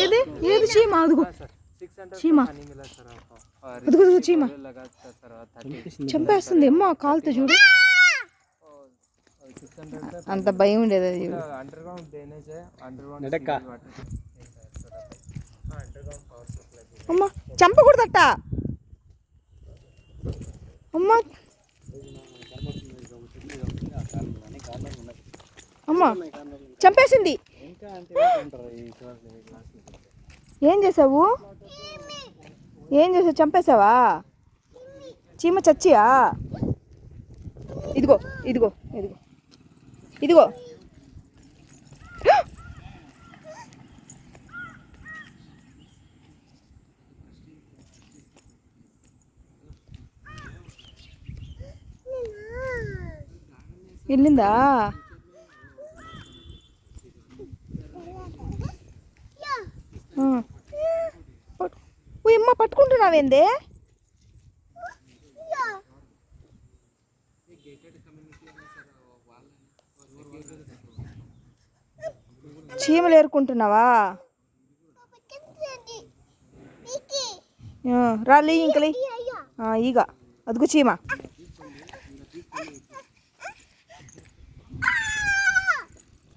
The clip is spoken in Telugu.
ఏది? ఏది చీమ? అదుగు. చీమ. అదుగు చీమ. చంపేస్తుంది. అమ్మ కాలుతో చూడు. అంత భయం ఉండేది అది చంపకూడదట. అమ్మా చంపేసింది. ఏం చేసావు? ఏం చేసావు? చంపేశావా? చీమ చచ్చియా? ఇదిగో ఇదిగో ఇదిగో ఇదిగో. వెళ్ళిందా అమ్మ పట్టుకుంటున్నావేందే? చీమలు ఏరుకుంటున్నావా? రాలి ఇంకలి ఇంకలే ఈగ అదుగు చీమ.